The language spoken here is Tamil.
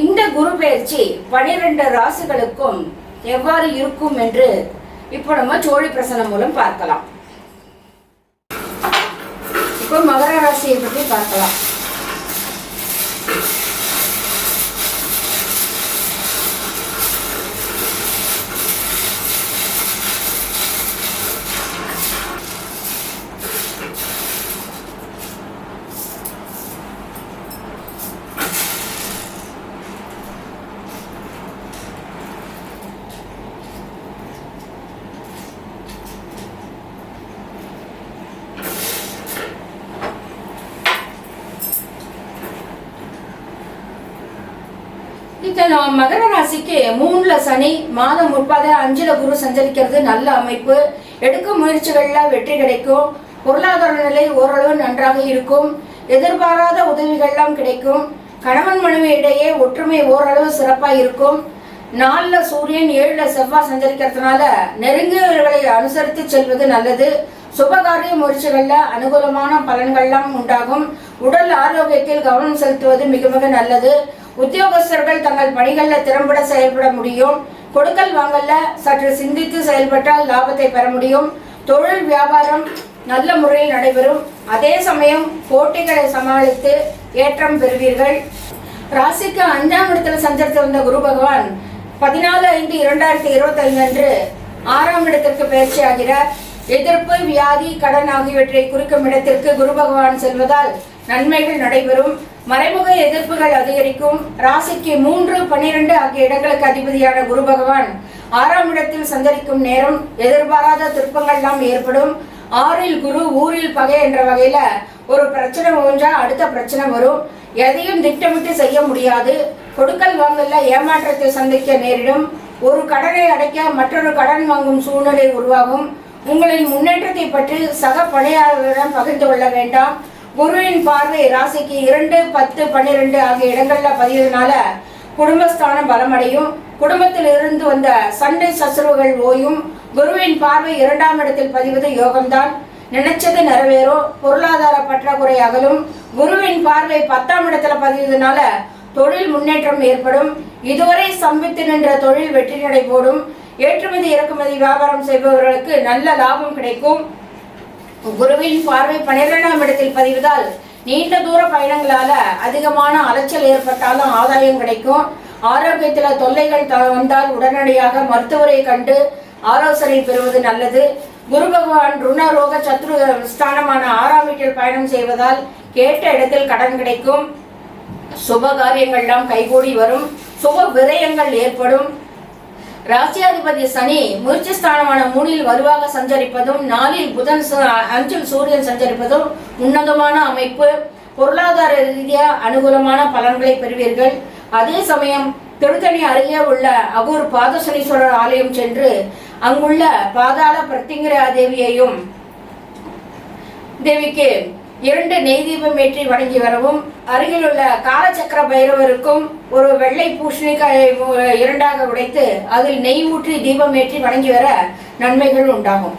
இந்த குரு பயிற்சி பனிரெண்டு ராசிகளுக்கும் எவ்வாறு இருக்கும் என்று இப்போ நம்ம சோழி பிரசனம் மூலம் பார்க்கலாம். இப்போ மகர ராசியை பற்றி பார்க்கலாம். இந்த மகர ராசிக்கு மூணுல சனி மாதம் முப்பது அஞ்சுல குரு சஞ்சரிக்கிறது நல்ல அமைப்பு. எடுக்கும் முயற்சிகள்ல வெற்றி கிடைக்கும். பொருளாதார நிலை ஓரளவு நன்றாக இருக்கும். எதிர்பாராத உதவிகள்லாம் கிடைக்கும். கணவன் மனைவி இடையே ஒற்றுமை ஓரளவு சிறப்பாக இருக்கும். நாலுல சூரியன் ஏழுல செவ்வாய் சஞ்சரிக்கிறதுனால நெருங்கியவர்களை அனுசரித்து செல்வது நல்லது. சுபகாரிய முயற்சிகள்ல அனுகூலமான பலன்கள்லாம் உண்டாகும். உடல் ஆரோக்கியத்தில் கவனம் செலுத்துவது மிக மிக நல்லது. உத்தியோகஸ்தர்கள் தங்கள் பணிகளில் திறம்பட செயல்பட முடியும். கொடுக்கல் வாங்கல்ல சற்று சிந்தித்து செயல்பட்டால் லாபத்தை பெற முடியும். தொழில் வியாபாரம் நல்ல முறையில் நடைபெறும். அதே சமயம் போட்டிகளை சமாளித்து ஏற்றம் பெறுவீர்கள். ராசிக்கு அஞ்சாம் இடத்துல சஞ்சரித்து வந்த குரு பகவான் பதினாலு ஐந்து இரண்டாயிரத்தி இருபத்தி ஐந்து அன்று ஆறாம் இடத்திற்கு பயிற்சி ஆகிறார். எதிர்ப்பு வியாதி கடன் ஆகியவற்றை குறிக்கும் இடத்திற்கு குரு பகவான் செல்வதால் நன்மைகள் நடைபெறும். மறைமுக எதிர்ப்புகள் அதிகரிக்கும். ராசிக்கு மூன்று பன்னிரண்டு ஆகிய இடங்களுக்கு அதிபதியான குரு பகவான் ஆறாம் இடத்தில் சந்தரிக்கும் நேரம் எதிர்பாராத திருப்பங்கள்லாம் ஏற்படும். ஆறில் குரு ஊரில் பகை என்ற வகையில ஒரு பிரச்சனை ஒன்றா அடுத்த பிரச்சனை வரும். எதையும் திட்டமிட்டு செய்ய முடியாது. கொடுக்கல் வாங்கல்ல ஏமாற்றத்தை சந்திக்க நேரிடும். ஒரு கடனை அடைக்க மற்றொரு கடன் வாங்கும் சூழ்நிலை உருவாகும். உங்களின் முன்னேற்றத்தை பற்றி சக பணியாளர்களிடம் பகிர்ந்து கொள்ள வேண்டாம். குருவின் பார்வை ராசிக்கு இரண்டு பத்து பன்னிரெண்டு ஆகிய இடங்கள்ல பதிவதனால குடும்பஸ்தானம் பலமடையும். குடும்பத்தில் இருந்து வந்த சண்டை சசுரவுகள் ஓயும். குருவின் பார்வை இரண்டாம் இடத்தில் பதிவது யோகம்தான். நினைச்சது நிறைவேறும். பொருளாதார பற்றாக்குறை அகலும். குருவின் பார்வை பத்தாம் இடத்துல பதிவதனால தொழில் முன்னேற்றம் ஏற்படும். இதுவரை சம்பித்து நின்ற தொழில் வெற்றி நடை போடும். ஏற்றுமதி இறக்குமதி வியாபாரம் செய்பவர்களுக்கு நல்ல லாபம் கிடைக்கும். குருவின் பார்வை பன்னிரெண்டாம் இடத்தில் பதிவதால் நீண்ட தூர பயணங்களால அதிகமான அலைச்சல் ஏற்பட்டாலும் ஆதாயம் கிடைக்கும். ஆரோக்கியத்தில் தொல்லைகள் த- வந்தால் உடனடியாக மருத்துவரை கண்டு ஆலோசனை பெறுவது நல்லது. குரு பகவான் ருணரோக சத்ரு ஸ்தானமான ஆறாம் வீட்டில் பயணம் செய்வதால் கேட்ட இடத்தில் கடன் கிடைக்கும். சுப காரியங்கள்லாம் கைகூடி வரும். சுப விரயங்கள் ஏற்படும். ராசியாதிபதி சனி முயற்சி ஸ்தானமான மூணில் வலுவாக சஞ்சரிப்பதும் நாளில் புதன் அஞ்சில் சூரியன் சஞ்சரிப்பதும் உன்னதமான அமைப்பு. பொருளாதார ரீதியா அனுகூலமான பலன்களை பெறுவீர்கள். அதே சமயம் திருத்தணி அருகே உள்ள அகூர் பாதசனீஸ்வரர் ஆலயம் சென்று அங்குள்ள பாதாள பிரத்திங்கிரா தேவியையும் தேவிக்கு இரண்டு நெய் தீபம் ஏற்றி வணங்கி வரவும் அருகில் உள்ள காலச்சக்கர பைரவருக்கும் ஒரு வெள்ளை பூஷணிக்காயை இரண்டாக உடைத்து அதில் நெய் ஊற்றி தீபம் ஏற்றி வணங்கி வர நன்மைகள் உண்டாகும்.